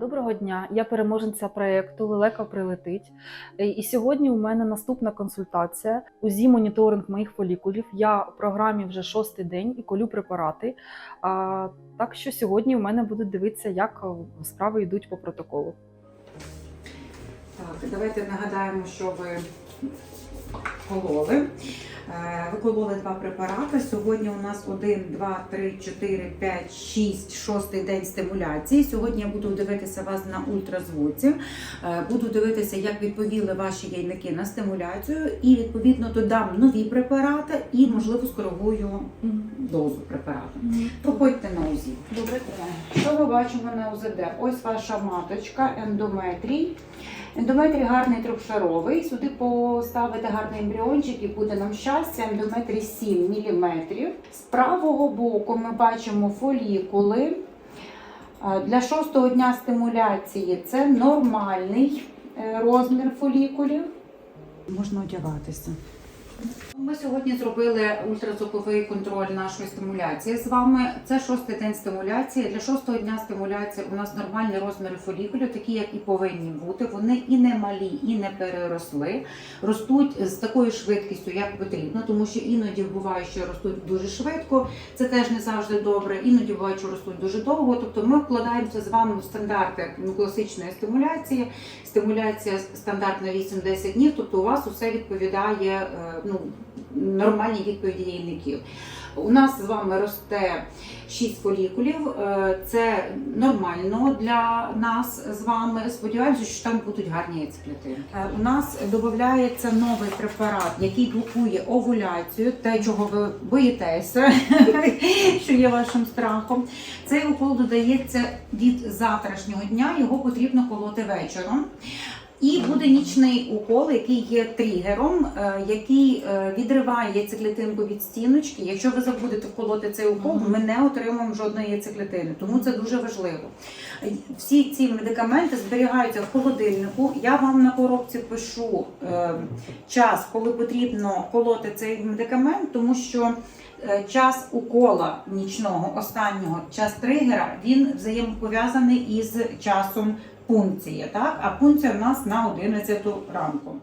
Доброго дня, я переможниця проєкту Лелека прилетить. Е, І сьогодні у мене наступна консультація. УЗІ моніторинг моїх фолікулів. Я в програмі вже шостий день і колю препарати. Так що сьогодні у мене будуть дивитися, як е, справи йдуть по протоколу. Так, давайте нагадаємо, що ви кололи. Е, Ви кололи два препарати. Сьогодні у нас 1, 2, 3, 4, 5, 6, шостий день стимуляції. Сьогодні я буду дивитися вас на ультразвуці. Е, Буду дивитися, як відповіли ваші яйники на стимуляцію, і відповідно додам нові препарати і, можливо, скоригую дозу препарату. Проходьте на УЗІ. Добре. Що ми бачимо на УЗД? Ось ваша маточка, ендометрій. Ендометрій гарний трьохшаровий. Сюди поставити гарний ембріончик і буде нам щастя. Ендометрій 7 мм. З правого боку ми бачимо фолікули. Для шостого дня стимуляції це нормальний е, розмір фолікулів. Можна одягатися. Ми сьогодні зробили ультразвуковий контроль нашої стимуляції з вами. Це шостий день стимуляції. Для шостого дня стимуляції у нас нормальні розміри фолікулів, такі як і повинні бути. Вони і не малі, і не переросли. Ростуть з такою швидкістю, як потрібно, тому що іноді буває, що ростуть дуже швидко. Це теж не завжди добре. Іноді буває, що ростуть дуже довго. Тобто ми вкладаємося з вами в стандарти класичної стимуляції. Стимуляція стандартна 8-10 днів. Тобто у вас усе відповідає е, ну, нормальній відповіді яйників. У нас з вами росте 6 фолікулів. Е, Це нормально для нас з вами. Сподіваємося, що там будуть гарні яйцеклітинки. Е, У нас додається новий препарат, який блокує овуляцію, те, чого ви боїтеся, що є вашим страхом. Цей укол додається від завтрашнього дня. Його потрібно колоти вечором. І буде нічний укол, який є тригером, е, який е, відриває яйцеклітинку від стіночки. Якщо ви забудете вколоти цей укол, ми не отримаємо жодної яйцеклітини. Тому це дуже важливо. Всі ці медикаменти зберігаються в холодильнику. Я вам на коробці пишу е, час, коли потрібно колоти цей медикамент, тому що. Час укола нічного останнього час тригера він взаємопов'язаний із часом пункції, так? А пункція в нас на 11 ранку.